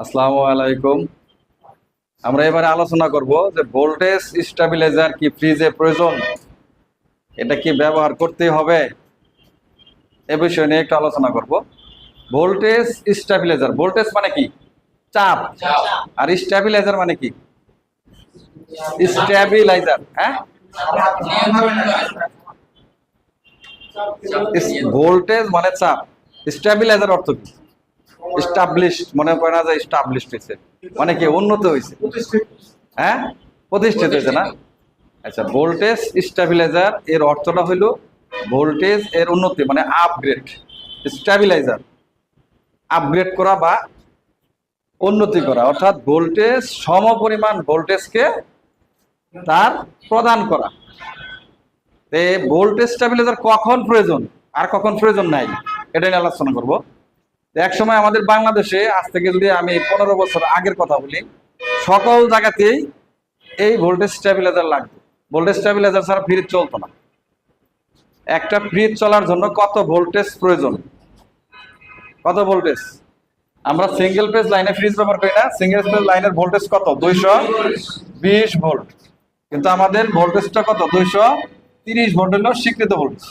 আসসালামু আলাইকুম। আমরা এবারে আলোচনা করব যে ভোল্টেজ স্টেবিলাইজার কি ফ্রিজে প্রয়োজন, এটা কি ব্যবহার করতে হবে, এ বিষয় নিয়ে একটু আলোচনা করব। ভোল্টেজ স্টেবিলাইজার, ভোল্টেজ মানে কি? চাপ। আর স্টেবিলাইজার মানে কি? স্টেবিলাইজার হ্যাঁ? ভোল্টেজ মানে চাপ। স্টেবিলাইজার অর্থ কি? স্টাবলিশড মনে করে না যে স্টাবলিশড হয়েছে। মানে কি উন্নত হয়েছে। হ্যাঁ? প্রতিষ্ঠিত হয়েছে না? আচ্ছা ভোল্টেজ স্টেবিলাইজার এর অর্থটা হইল ভোল্টেজ এর উন্নতি মানে আপগ্রেড স্টেবিলাইজার আপগ্রেড করা বা উন্নতি করা। অর্থাৎ ভোল্টেজ সমপরিমাণ ভোল্টেজকে তার প্রদান করা। ভোল্টেজ স্টেবিলাইজার কখন প্রয়োজন? আর কখন প্রয়োজন নাই? এটা নিয়ে আলোচনা করব। এক সময় আমাদের বাংলাদেশে, আজ থেকে যদি আমি পনেরো বছর আগের কথা বলি, সকল জায়গাতেই এই ভোল্টেজ স্টেবিলাইজার লাগবে। ভোল্টেজ স্টেবিলাইজার ছাড়া ফ্রিজ চলতো না। একটা ফ্রিজ চলার জন্য কত ভোল্টেজ প্রয়োজন? কত ভোল্টেজ আমরা সিঙ্গেল পেজ লাইনে ফ্রিজ ব্যবহার করি না। সিঙ্গেল পেজ লাইনের ভোল্টেজ কত? দুইশো বিশ ভোল্ট কিন্তু আমাদের ভোল্টেজটা কত? দুইশো তিরিশ ভোল্ট হলো স্বীকৃত ভোল্টেজ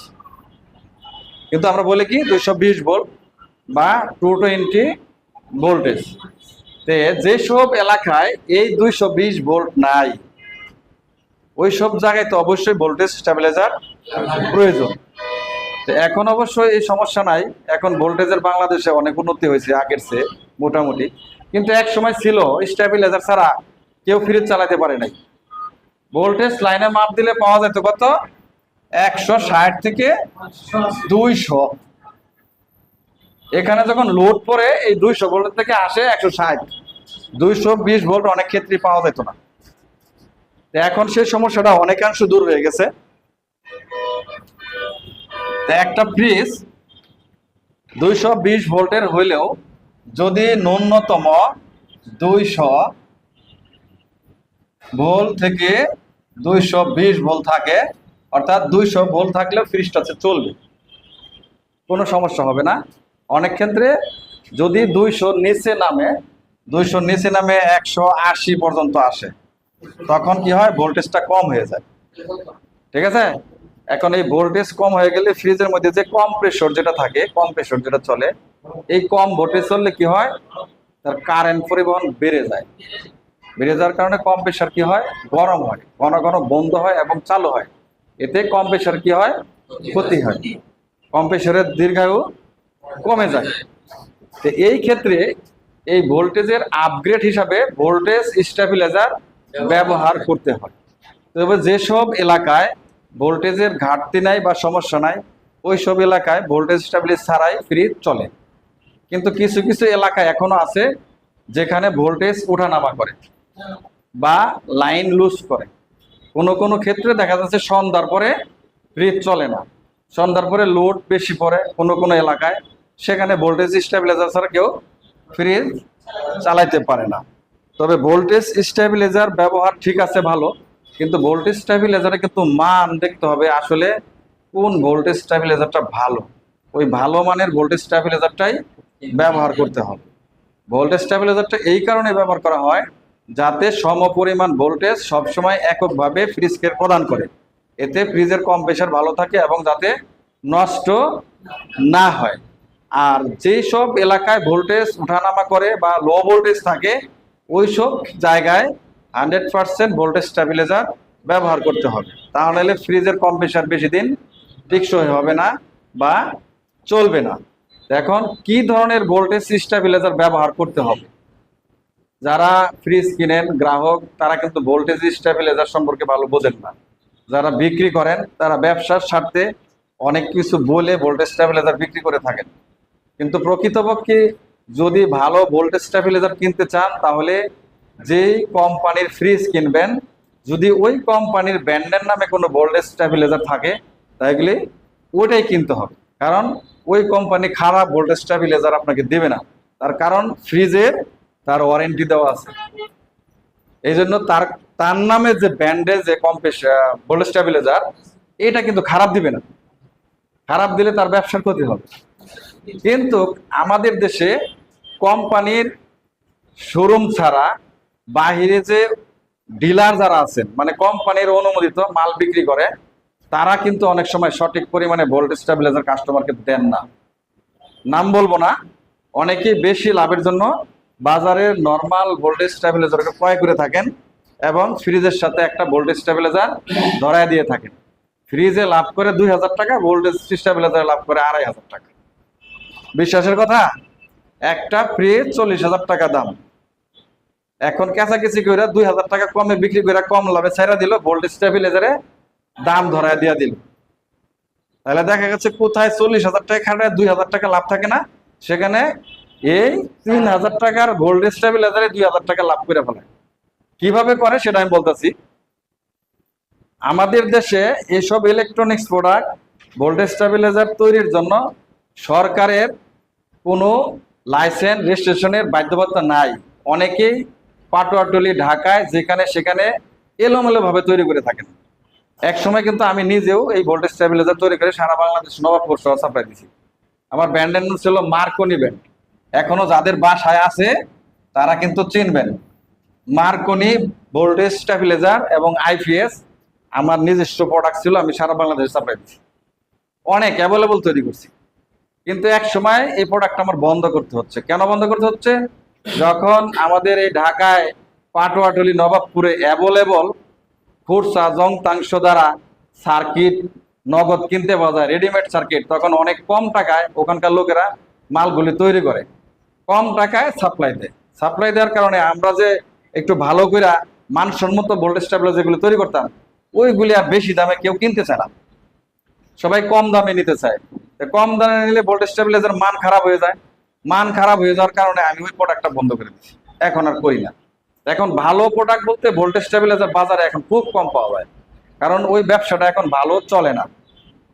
কিন্তু আমরা বলি কি? দুইশো বিশ ভোল্ট বা টু টোয়েন্টি ভোল্টেজ তে যেসব এলাকায় এই দুইশো বিশ ভোল্ট নাই ওই সব জায়গায় তো অবশ্যই ভোল্টেজ স্টেবিলাইজার প্রয়োজন। তো এখন অবশ্যই এই সমস্যা নাই, এখন ভোল্টেজের বাংলাদেশে অনেক উন্নতি হয়েছে আগের চেয়ে মোটামুটি। কিন্তু এক সময় ছিল স্টেবিলাইজার ছাড়া কেউ ফ্রিজ চালাতে পারে নাই। ভোল্টেজ লাইনে মাপ দিলে পাওয়া যেত কত? একশো ষাট থেকে দুইশো। এখানে যখন লোড পরে এই দুইশো ভোল্ট থেকে আসে একশো ষাট। দুইশো বিশ ভোল্ট অনেক ক্ষেত্রে পাওয়া যেত না। এখন সেই সমস্যাটা অনেকাংশ দূর হয়ে গেছে। একটা ফ্রিজ দুইশো বিশ ভোল্টের হইলেও যদি ন্যূনতম দুইশো ভোল্ট থেকে দুইশো বিশ ভোল্ট থাকে, অর্থাৎ দুইশো ভোল্ট থাকলেও ফ্রিজটা চলবে। কোনো সমস্যা হবে না। অনেক ক্ষেত্রে যদি দুইশো নিচে নামে, দুইশো নিচে নামে একশো আশি পর্যন্ত আসে, তখন কি হয়? ভোল্টেজটা কম হয়ে যায়। ঠিক আছে? এখন এই ভোল্টেজ কম হয়ে গেলে ফ্রিজের মধ্যে যে কম প্রেশর যেটা থাকে কম প্রেশর যেটা চলে, এই কম ভোল্টেজ চললে কি হয়? তার কারেন্ট পরিবহন বেড়ে যায়। বেড়ে যাওয়ার কারণে কম প্রেশার কি হয়? গরম হয়। ঘন ঘন বন্ধ হয় এবং চালু হয়। এতে কম প্রেশার কি হয়? ক্ষতি হয়। কম প্রেশারের দীর্ঘায়ু কমে যায়। তো এই ক্ষেত্রে এই ভোল্টেজের আপগ্রেড হিসাবে ভোল্টেজ স্টেবিলাইজার ব্যবহার করতে হয়। তবে যেসব এলাকায় ভোল্টেজের ঘাটতি নাই বা সমস্যা নাই ওই সব এলাকায় ভোল্টেজ স্টেবিলাইজ ছাড়াই ফ্রিজ চলে। কিন্তু কিছু কিছু এলাকা এখনও আছে যেখানে ভোল্টেজ ওঠানামা করে বা লাইন লুজ করে। কোনো কোনো ক্ষেত্রে দেখা যাচ্ছে সন্ধ্যার পরে ফ্রিজ চলে না। সন্ধ্যার পরে লোড বেশি পড়ে কোনো কোনো এলাকায়। সেখানে ভোল্টেজ স্টেবিলাইজার ছাড়া কেউ ফ্রিজ চালাইতে পারে না। তবে ভোল্টেজ স্টেবিলাইজার ব্যবহার ঠিক আছে ভালো, কিন্তু ভোল্টেজ স্টেবিলাইজারে কিন্তু মান দেখতে হবে আসলে কোন ভোল্টেজ স্টেবিলাইজারটা ভালো। ওই ভালো মানের ভোল্টেজ স্টেবিলাইজারটাই ব্যবহার করতে হবে। ভোল্টেজ স্টেবিলাইজারটা এই কারণে ব্যবহার করা হয় যাতে সমপরিমাণ ভোল্টেজ সবসময় এককভাবে ফ্রিজকে প্রদান করে। এতে ফ্রিজের কম প্রেশার ভালো থাকে এবং যাতে নষ্ট না হয়। আর যেই সব এলাকায় ভোল্টেজ উঠানামা করে বা লো ভোল্টেজ থাকে, ওই সব জায়গায় হান্ড্রেড পার্সেন্ট ভোল্টেজ স্টেবিলাইজার ব্যবহার করতে হবে। তাহলে ফ্রিজের কম প্রেশার বেশি দিন টিকসই হবে না বা চলবে না। এখন কি ধরনের ভোল্টেজ স্টেবিলাইজার ব্যবহার করতে হবে? যারা ফ্রিজ কিনেন, গ্রাহক, তারা কিন্তু ভোল্টেজ স্টেবিলাইজার সম্পর্কে ভালো বোঝেন না। যারা বিক্রি করেন, তারা ব্যবসার স্বার্থে অনেক কিছু বলে ভোল্টেজ স্টেবিলাইজার বিক্রি করে থাকেন। কিন্তু প্রকৃতপক্ষে যদি ভালো ভোল্টেজ স্টেবিলাইজার কিনতে চান, তাহলে যেই কোম্পানির ফ্রিজ কিনবেন, যদি ওই কোম্পানির ব্র্যান্ডের নামে কোনো ভোল্টেজ স্টেবিলাইজার থাকে, তাহলে ওইটাই কিনতে হবে। কারণ ওই কোম্পানি খারাপ ভোল্টেজ স্টেবিলাইজার আপনাকে দেবে না। তার কারণ ফ্রিজে তার ওয়ারেন্টি দেওয়া আছে। এই জন্য তার তার নামে যে ব্যান্ডেজ যে কম্পেস ভোল্টেজ স্টেবিলাইজার এটা কিন্তু খারাপ দিবে না। খারাপ দিলে তার ব্যবসার ক্ষতি হবে। কিন্তু আমাদের দেশে কোম্পানির শোরুম ছাড়া বাহিরে যে ডিলার যারা আছেন মানে কোম্পানির অনুমোদিত মাল বিক্রি করে, তারা কিন্তু অনেক সময় সঠিক পরিমাণে ভোল্টেজ স্টেবিলাইজার কাস্টমারকে দেন না। নাম বলব না, অনেকেই বেশি লাভের জন্য বাজারের নর্মাল ভোল্টেজ স্টেবিলাইজারকে ক্রয় করে থাকেন এবং ফ্রিজের সাথে একটা ভোল্টেজ স্টেবিলাইজার ধরায় দিয়ে থাকেন। ফ্রিজে লাভ করে দুই হাজার টাকা ভোল্টেজ স্টেবিলাইজার লাভ করে আড়াই হাজার টাকা। বিশ্বাসের কথা? একটা ফ্রিজ চল্লিশ হাজার টাকা দাম। এখন কেঁচাকেচি করে দুই হাজার টাকা কমে বিক্রি করে কম লাভে ছাইরা দিল ভোল্টেজ স্টেবিলাইজারে দাম ধরায় দিয়ে দিল। তাহলে দেখা গেছে কোথায় চল্লিশ হাজার টাকা খাটায় দুই হাজার টাকা লাভ থাকে না? সেখানে এই তিন হাজার টাকার ভোল্টেজ স্টেবিলাইজারে দুই হাজার টাকা লাভ করে ফেলে। কীভাবে করে সেটা আমি বলতেছি। আমাদের দেশে এসব ইলেকট্রনিক্স প্রোডাক্ট ভোল্টেজ স্টেবিলাইজার তৈরির জন্য সরকারের কোনো লাইসেন্স রেজিস্ট্রেশনের বাধ্যবাধকতা নাই। অনেকেই পাটোয়াটলি ঢাকায় যেখানে সেখানে এলোমেলোভাবে তৈরি করে থাকেন। এক সময় কিন্তু আমি নিজেও এই ভোল্টেজ স্টেবিলাইজার তৈরি করে সারা বাংলাদেশ নবাবপুর সহ সাপ্লাই দিছি আমার ব্র্যান্ডের নাম ছিল মার্কনি ব্যান্ড এখনও যাদের বাসায় আছে, তারা কিন্তু চিনবেন। মার্কনি ভোল্টেজ স্টেবিলাইজার এবং আইপিএস আমার নিজস্ব প্রোডাক্ট ছিল, আমি সারা বাংলাদেশে সাপ্লাই দিচ্ছি অনেক অ্যাভেলেবল তৈরি করছি। কিন্তু এক সময় এই প্রোডাক্ট আমার বন্ধ করতে হচ্ছে। কেন বন্ধ করতে হচ্ছে? যখন আমাদের এই ঢাকায় পাটোয়াটলি নবাবপুরে অ্যাভেলেবল খুরসা জংতাংশ দ্বারা সার্কিট নগদ কিনতে পাওয়া যায় রেডিমেড সার্কিট তখন অনেক কম টাকায় ওখানকার লোকেরা মালগুলি তৈরি করে। কম টাকায় সাপ্লাই দেয়। সাপ্লাই দেওয়ার কারণে আমরা যে একটু ভালো করে মানসম্মত ভোল্টেজ স্টেবিলাইজার যেগুলো তৈরি করতাম, ওইগুলি আর বেশি দামে কেউ কিনতে চায় না। সবাই কম দামে নিতে চায়। কম দামে নিলে ভোল্টেজ স্টেবিলাইজার মান খারাপ হয়ে যায়। মান খারাপ হয়ে যাওয়ার কারণে আমি ওই প্রোডাক্টটা বন্ধ করে দিচ্ছি এখন আর করি না। এখন ভালো প্রোডাক্ট বলতে ভোল্টেজ স্টেবিলাইজার বাজারে এখন খুব কম পাওয়া যায়। কারণ ওই ব্যবসাটা এখন ভালো চলে না।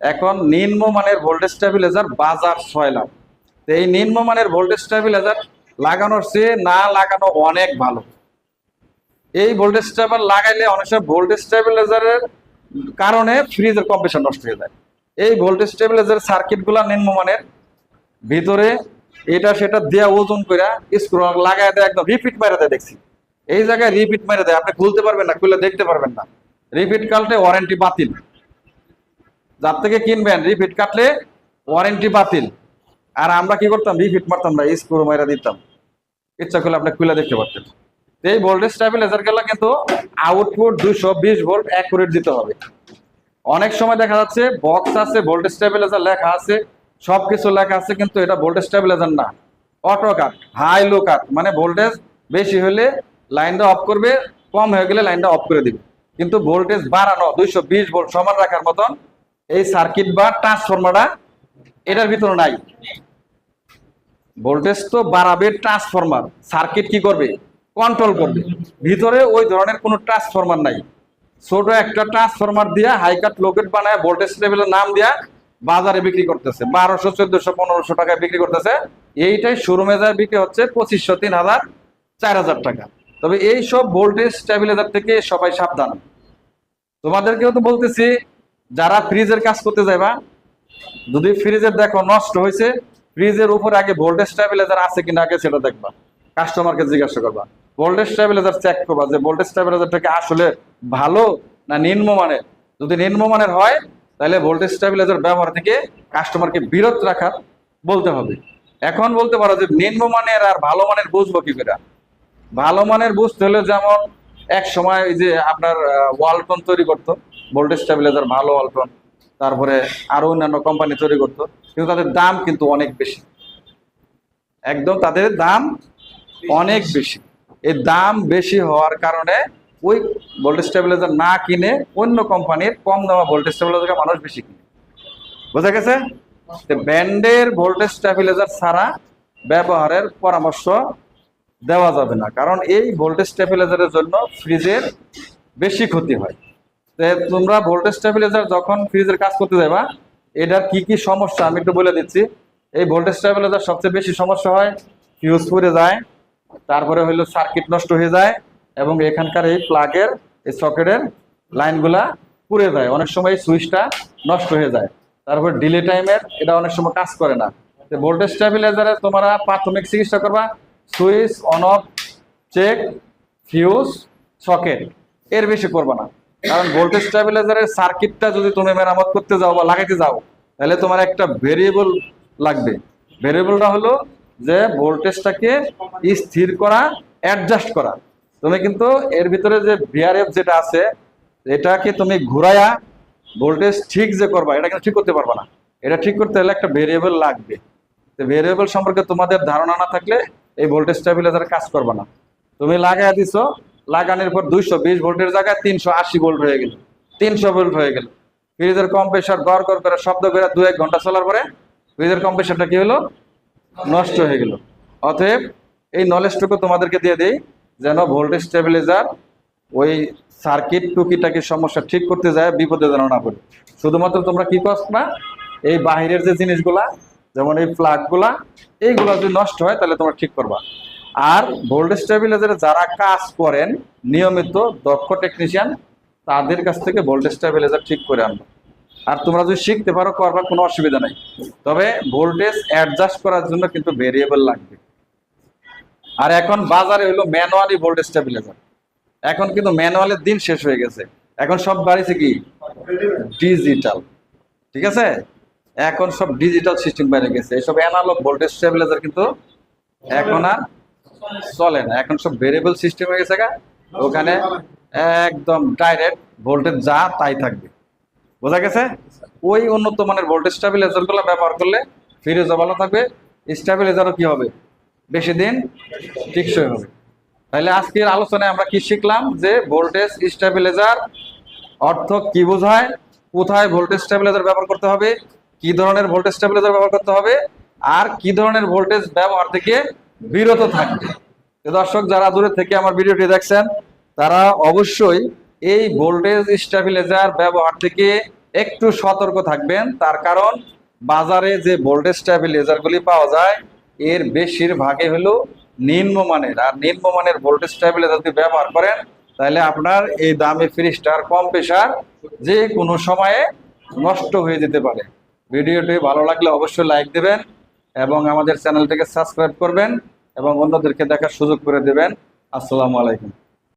এখন নিম্নমানের ভোল্টেজ স্টেবিলাইজার বাজার ছয় লাভ তো এই নিম্নমানের ভোল্টেজ স্টেবিলাইজার লাগানোর চেয়ে না লাগানো অনেক ভালো। এই ভোল্টেজ স্টেবল লাগাইলে অনেক সময় ভোল্টেজ স্টেবিলাইজারের কারণে ফ্রিজের কম্প্রেশন নষ্ট হয়ে যায়। এই ভোল্টেজ স্টেবিলাইজার সার্কিটগুলো নিম্নমানের। ভিতরে এটা সেটা দেয়া ওজন করে স্ক্রু লাগাই দেয় একদম রিপিট মেরে দেয় দেখছি। এই জায়গায় রিপিট মেরে দেয়, আপনি খুলতে পারবেন না, খুলে দেখতে পারবেন না। রিপিট কাটলে ওয়ারেন্টি বাতিল। যার থেকে কিনবেন রিপিট কাটলে ওয়ারেন্টি বাতিল। আর আমরা কি করতাম? রিপিট মারতাম না স্ক্রু মেরে দিতাম। ইচ্ছা করলে আপনি খুলে দেখতে পারতেন। এই ভোল্টেজ স্টেবিলাইজারগুলো কিন্তু আউটপুট দুশো বিশ ভোল্ট অ্যাকুরেট দিতে হবে। অনেক সময় দেখা যাচ্ছে বক্স আছে ভোল্টেজ স্টেবিলাইজার লেখা আছে, সবকিছু লেখা আছে, কিন্তু এটা ভোল্টেজ স্টেবিলাইজার না। Auto cut high low cut মানে ভোল্টেজ বেশি হলে লাইনটা অফ করবে, কম হয়ে গেলে লাইনটা অফ করে দিবে। কিন্তু ভোল্টেজ বাড়ানো, দুইশো বিশ ভোল্ট সমান রাখার মতন এই সার্কিট বা ট্রান্সফরমারটা এটার ভিতরে নাই। ভোল্টেজ তো বাড়াবে ট্রান্সফরমার সার্কিট কি করবে? কন্ট্রোল করবে। ভিতরে ওই ধরনের কোনো ট্রান্সফরমার নাই। ছোট একটা ট্রান্সফরমার দিয়া হাইকাট লোকেট বানায় ভোল্টেজ লেভেলের নাম দিয়া বাজারে বিক্রি করতেছে। বারোশো, চোদ্দশো, পনেরোশো টাকায় বিক্রি করতেছে। এইটাই শোরুমে যায় বিক্রি হচ্ছে, পঁচিশশো, তিন হাজার, চার হাজার টাকা। তবে এই সব ভোল্টেজ স্টেবিলাইজার থেকে সবাই সাবধান। তোমাদেরকেও তো বলতেছি, যারা ফ্রিজের কাজ করতে যাইবা, যদি ফ্রিজের দেখো নষ্ট হয়েছে ফ্রিজের উপর আগে ভোল্টেজ স্টেবিলাইজার আছে কিনা আগে সেটা দেখবা। কাস্টমারকে জিজ্ঞাসা করবা। ভোল্টেজ স্টেবিলাইজার চেক করবা যে ভোল্টেজ স্টেবিলাইজারটা আসলে ভালো না নিম্নমানের যদি নিম্নমানের হয়, তাহলে ভোল্টেজ স্টেবিলাইজার ব্যবহার থেকে কাস্টমারকে বিরত রাখার বলতে হবে। এখন বলতে পারো যে নিম্নমানের আর ভালো মানের বুঝব কি করে ভালো মানের বুঝতে হলে যেমন এক সময় ওই যে আপনার ওয়ালটন তৈরি করতো ভোল্টেজ স্টেবিলাইজার ভালো ওয়ালটন তারপরে আরও অন্যান্য কোম্পানি তৈরি করতো, কিন্তু তাদের দাম কিন্তু অনেক বেশি। একদম তাদের দাম অনেক বেশি। এই দাম বেশি হওয়ার কারণে ওই ভোল্টেজ স্টেবিলাইজার না কিনে অন্য কোম্পানির কম দামা ভোল্টেজ স্টেবিলাইজার মানুষ বেশি কিনে। বোঝা গেছে? ব্যান্ডের ভোল্টেজ স্টেবিলাইজার ছাড়া ব্যবহারের পরামর্শ দেওয়া যাবে না, কারণ এই ভোল্টেজ স্টেবিলাইজারের জন্য ফ্রিজের বেশি ক্ষতি হয়। তোমরা ভোল্টেজ স্টেবিলাইজার যখন ফ্রিজের কাজ করতে যাবা এটার কি কি সমস্যা আমি একটু বলে দিচ্ছি। এই ভোল্টেজ স্টেবিলাইজার সবচেয়ে বেশি সমস্যা হয় ফিউজ পড়ে যায় তারপরে হলো সার্কিট নষ্ট হয়ে যায় এবং এখানকার এই প্লাগের এই সকেটের লাইনগুলা পুড়ে যায়। অনেক সময় সুইচটা নষ্ট হয়ে যায়। তারপর ডিলে টাইমের এটা অনেক সময় কাজ করে না। ভোল্টেজ স্টেবিলাইজারে তোমরা প্রাথমিক চিকিৎসা করবা। Switch on off check fuse socket এর বেশি করবে না। কারণ ভোল্টেজ স্টেবিলাইজারের সার্কিটটা যদি তুমি মেরামত করতে যাও বা লাগাইতে যাও, তাহলে তোমার একটা ভেরিয়েবল লাগবে। ভেরিয়েবলটা হলো যে ভোল্টেজটাকে স্থির করা অ্যাডজাস্ট করা। তুমি কিন্তু এর ভিতরে যে ভিআরএফ যেটা আছে, এটাকে তুমি ঘুরায়া ভোল্টেজ ঠিক যে করবা, এটা কিন্তু ঠিক করতে পারবা না। এটা ঠিক করতে হলে একটা ভেরিয়েবল লাগবে। তো ভেরিয়েবল সম্পর্কে তোমাদের ধারণা না থাকলে এই ভোল্টেজ স্টেবিলাইজার কাজ করবে না। তুমি লাগাই দিছো, লাগানোর পর দুইশো বিশ ভোল্টের জায়গায় তিনশো আশি ভোল্ট হয়ে গেল। তিনশো ভোল্ট হয়ে গেল। ফ্রিজের কম্প্রেসার গড় গড় করে, শব্দ করে দু এক ঘণ্টা চলার পরে, ফ্রিজের কম্প্রেসারটা কি হলো? নষ্ট হয়ে গেল। অতএব এই নলেজটুকু তোমাদেরকে দিয়ে দিই, যেন ভোল্টেজ স্টেবিলাইজার ওই সার্কিট টুকিটাকি সমস্যা ঠিক করতে যায়, বিপদে যেন না পড়ে। শুধুমাত্র তোমরা কি করবা এই বাহিরের যে জিনিসগুলা, যেমন এই প্লাগগুলা এইগুলো যদি নষ্ট হয়, তাহলে তোমরা ঠিক করবা। আর ভোল্টেজ স্টেবিলাইজারে যারা কাজ করেন, নিয়মিত দক্ষ টেকনিশিয়ান তাদের কাছ থেকে ভোল্টেজ স্টেবিলাইজার ঠিক করে আনব। আর তোমরা যদি শিখতে পারো, করবার কোনো অসুবিধা নাই। তবে ভোল্টেজ অ্যাডজাস্ট করার জন্য কিন্তু ভেরিয়েবল লাগবে। আর এখন বাজারে হলো ম্যানুয়ালি ভোল্টেজ স্টেবিলাইজার এখন কিন্তু ম্যানুয়ালের দিন শেষ হয়ে গেছে। এখন সব বাড়িছে কি? ডিজিটাল ঠিক আছে? এখন সব ডিজিটাল সিস্টেম বেড়ে গেছে। এসব অ্যানালগ ভোল্টেজ স্টেবিলাইজার কিন্তু এখন আর চলে না। এখন সব ভেরিয়েবল সিস্টেম হয়ে গেছে ওখানে একদম ডাইরেক্ট ভোল্টেজ যা তাই থাকবে। বোঝা গেছে? ওই উন্নত মানের ভোল্টেজ স্টেবিলাইজারগুলো ব্যবহার করলে ফ্রিজও ভালো থাকবে স্টেবিলাইজারও কি হবে? বেশি দিন টিকসই হবে। তাহলে আজকের আলোচনায় আমরা কি শিখলাম? যে ভোল্টেজ স্টেবিলাইজার অর্থ কি বোঝায়? কোথায় ভোল্টেজ স্টেবিলাইজার ব্যবহার করতে হবে? কি ধরনের ভোল্টেজ স্টেবিলাইজার ব্যবহার করতে হবে? আর কি ধরনের ভোল্টেজ ব্যবহার থেকে বিরত থাকবে? দর্শক, যারা দূরে থেকে আমার ভিডিওটি দেখছেন, তারা অবশ্যই এই ভোল্টেজ স্টেবিলাইজার ব্যবহার থেকে একটু সতর্ক থাকবেন। তার কারণ, বাজারে যে ভোল্টেজ স্টেবিলাইজারগুলি পাওয়া যায়, এর বেশিরভাগই হলো নিম্নমানের। আর নিম্নমানের ভোল্টেজ স্টেবিলাইজার যদি ব্যবহার করেন, তাহলে আপনার এই দামি ফ্রিজটার কম প্রেশার যে কোনো সময়ে নষ্ট হয়ে যেতে পারে। ভিডিওটি ভালো লাগলে অবশ্যই লাইক দেবেন এবং আমাদের চ্যানেলটিকে সাবস্ক্রাইব করবেন এবং অন্যদেরকে দেখার সুযোগ করে দেবেন। আসসালামু আলাইকুম।